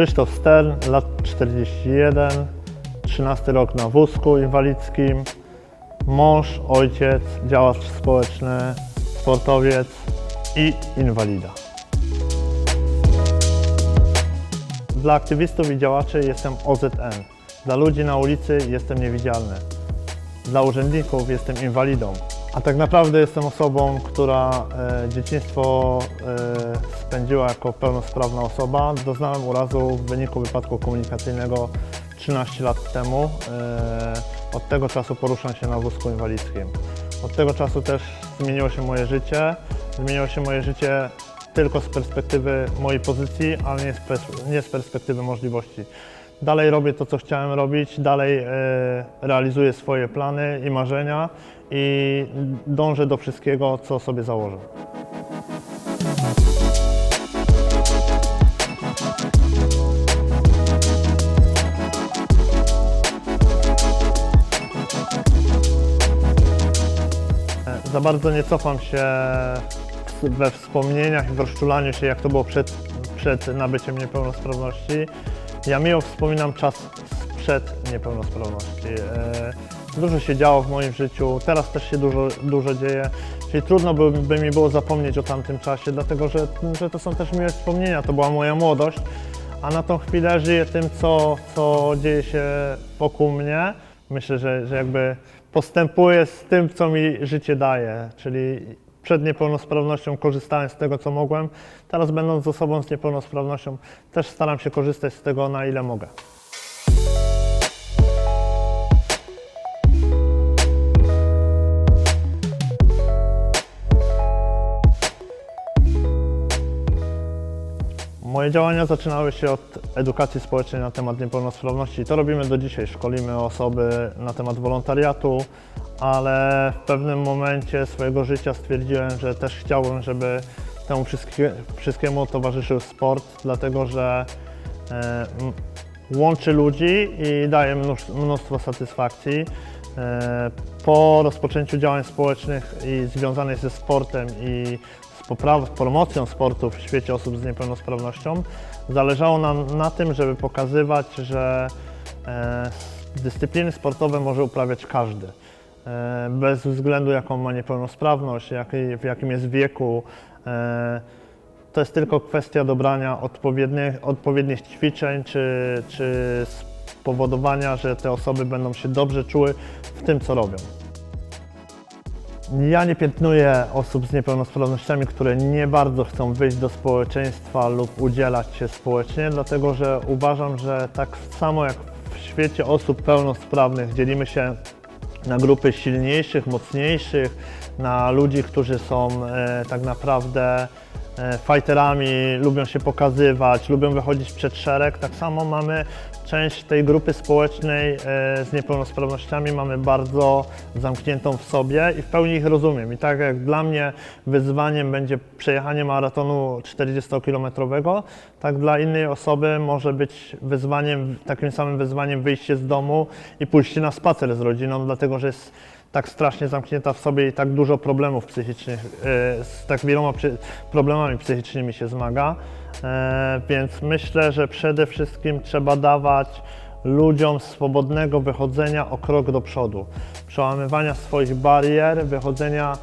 Krzysztof Stern, lat 41, 13 rok na wózku inwalidzkim, mąż, ojciec, działacz społeczny, sportowiec i inwalida. Dla aktywistów i działaczy jestem OZN. Dla ludzi na ulicy jestem niewidzialny. Dla urzędników jestem inwalidą. A tak naprawdę jestem osobą, która e, dzieciństwo e, spędziła jako pełnosprawna osoba. Doznałem urazu w wyniku wypadku komunikacyjnego 13 lat temu. E, od tego czasu poruszam się na wózku inwalidzkim. Od tego czasu też zmieniło się moje życie. Zmieniło się moje życie tylko z perspektywy mojej pozycji, ale nie z, nie z perspektywy możliwości. Dalej robię to, co chciałem robić, dalej e, realizuję swoje plany i marzenia i dążę do wszystkiego, co sobie założę. E, Za bardzo nie cofam się we wspomnieniach i w rozczulaniu się, jak to było przed, przed nabyciem niepełnosprawności. Ja miło wspominam czas sprzed niepełnosprawności. Dużo się działo w moim życiu, teraz też się dużo, dużo dzieje, czyli trudno by, by mi było zapomnieć o tamtym czasie, dlatego że, że to są też miłe wspomnienia, to była moja młodość, a na tą chwilę żyję tym, co, co dzieje się wokół mnie. Myślę, że, że jakby postępuję z tym, co mi życie daje, czyli przed niepełnosprawnością korzystałem z tego, co mogłem. Teraz będąc osobą z niepełnosprawnością też staram się korzystać z tego, na ile mogę. Moje działania zaczynały się od edukacji społecznej na temat niepełnosprawności. To robimy do dzisiaj. Szkolimy osoby na temat wolontariatu, ale w pewnym momencie swojego życia stwierdziłem, że też chciałbym, żeby temu wszystkie, wszystkiemu towarzyszył sport, dlatego że e, łączy ludzi i daje mnóstwo, satysfakcji. E, Po rozpoczęciu działań społecznych i związanych ze sportem i popraw, promocją sportu w świecie osób z niepełnosprawnością, zależało nam na tym, żeby pokazywać, że e, dyscypliny sportowe może uprawiać każdy. E, Bez względu jaką ma niepełnosprawność, jaki, w jakim jest wieku. E, to jest tylko kwestia dobrania odpowiednich, odpowiednich ćwiczeń czy, czy spowodowania, że te osoby będą się dobrze czuły w tym, co robią. Ja nie piętnuję osób z niepełnosprawnościami, które nie bardzo chcą wyjść do społeczeństwa lub udzielać się społecznie, dlatego że uważam, że tak samo jak w świecie osób pełnosprawnych dzielimy się na grupy silniejszych, mocniejszych, na ludzi, którzy są e, tak naprawdę e, fighterami, lubią się pokazywać, lubią wychodzić przed szereg. Tak samo mamy część tej grupy społecznej e, z niepełnosprawnościami mamy bardzo zamkniętą w sobie i w pełni ich rozumiem. I tak jak dla mnie wyzwaniem będzie przejechanie maratonu 40-kilometrowego, tak dla innej osoby może być wyzwaniem, takim samym wyzwaniem wyjście z domu i pójście na spacer z rodziną, dlatego że jest tak strasznie zamknięta w sobie i tak dużo problemów psychicznych, e, z tak wieloma problemami psychicznymi się zmaga. E, Więc myślę, że przede wszystkim trzeba dawać ludziom swobodnego wychodzenia o krok do przodu, przełamywania swoich barier, wychodzenia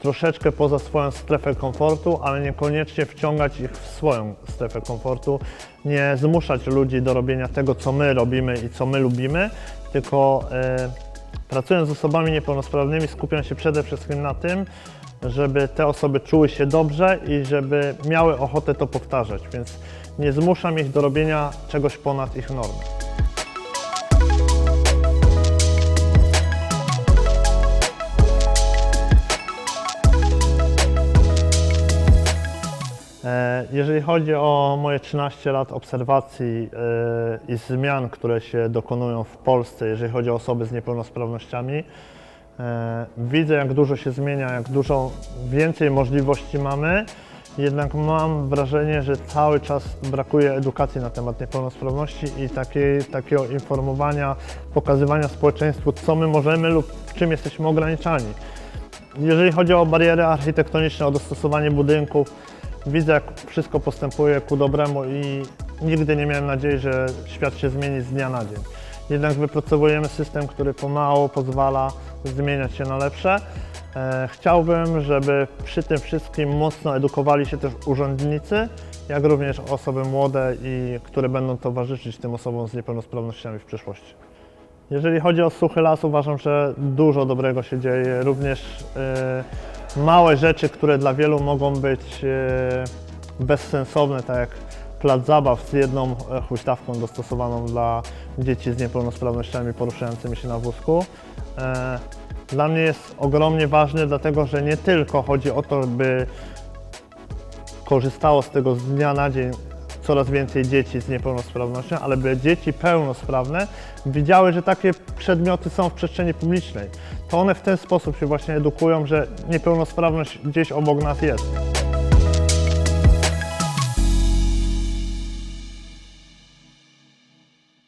troszeczkę poza swoją strefę komfortu, ale niekoniecznie wciągać ich w swoją strefę komfortu, nie zmuszać ludzi do robienia tego, co my robimy i co my lubimy, tylko e, pracując z osobami niepełnosprawnymi skupiam się przede wszystkim na tym, żeby te osoby czuły się dobrze i żeby miały ochotę to powtarzać, więc nie zmuszam ich do robienia czegoś ponad ich normy. Jeżeli chodzi o moje 13 lat obserwacji e, i zmian, które się dokonują w Polsce, jeżeli chodzi o osoby z niepełnosprawnościami, e, widzę jak dużo się zmienia, jak dużo więcej możliwości mamy, jednak mam wrażenie, że cały czas brakuje edukacji na temat niepełnosprawności i takiej, takiego informowania, pokazywania społeczeństwu, co my możemy lub czym jesteśmy ograniczani. Jeżeli chodzi o bariery architektoniczne, o dostosowanie budynków, widzę jak wszystko postępuje ku dobremu i nigdy nie miałem nadziei, że świat się zmieni z dnia na dzień. Jednak wypracowujemy system, który pomału pozwala zmieniać się na lepsze. E, Chciałbym, żeby przy tym wszystkim mocno edukowali się też urzędnicy, jak również osoby młode i które będą towarzyszyć tym osobom z niepełnosprawnościami w przyszłości. Jeżeli chodzi o suchy las, uważam, że dużo dobrego się dzieje. Również e, małe rzeczy, które dla wielu mogą być e, bezsensowne, tak jak plac zabaw z jedną e, huśtawką dostosowaną dla dzieci z niepełnosprawnościami poruszającymi się na wózku. E, dla mnie jest ogromnie ważny, dlatego że nie tylko chodzi o to, by korzystało z tego z dnia na dzień coraz więcej dzieci z niepełnosprawnością, ale by dzieci pełnosprawne widziały, że takie przedmioty są w przestrzeni publicznej. To one w ten sposób się właśnie edukują, że niepełnosprawność gdzieś obok nas jest.